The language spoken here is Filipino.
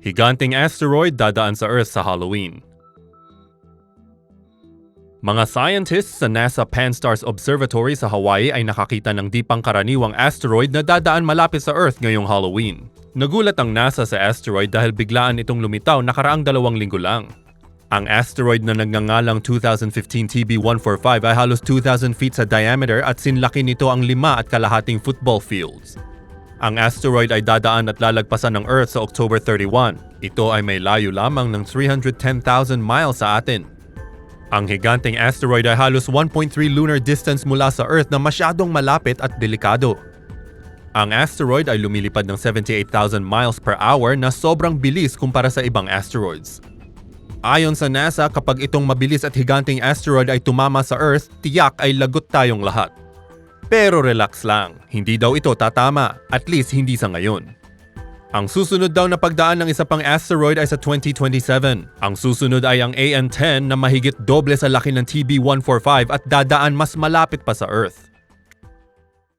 Higanting asteroid dadaan sa Earth sa Halloween. Mga scientists sa NASA Pan-STARRS Observatory sa Hawaii ay nakakita ng di pangkaraniwang asteroid na dadaan malapit sa Earth ngayong Halloween. Nagulat ang NASA sa asteroid dahil biglaan itong lumitaw nakaraang dalawang linggo lang. Ang asteroid na nagngangalang 2015 TB145 ay halos 2,000 feet sa diameter at sinlaki nito ang lima at kalahating football fields. Ang asteroid ay dadaan at lalagpasan ng Earth sa October 31. Ito ay may layo lamang ng 310,000 miles sa atin. Ang higanting asteroid ay halos 1.3 lunar distance mula sa Earth na masyadong malapit at delikado. Ang asteroid ay lumilipad ng 78,000 miles per hour na sobrang bilis kumpara sa ibang asteroids. Ayon sa NASA, kapag itong mabilis at higanting asteroid ay tumama sa Earth, tiyak ay lagot tayong lahat. Pero relax lang, hindi daw ito tatama, at least hindi sa ngayon. Ang susunod daw na pagdaan ng isa pang asteroid ay sa 2027. Ang susunod ay ang AN-10 na mahigit doble sa laki ng TB-145 at dadaan mas malapit pa sa Earth.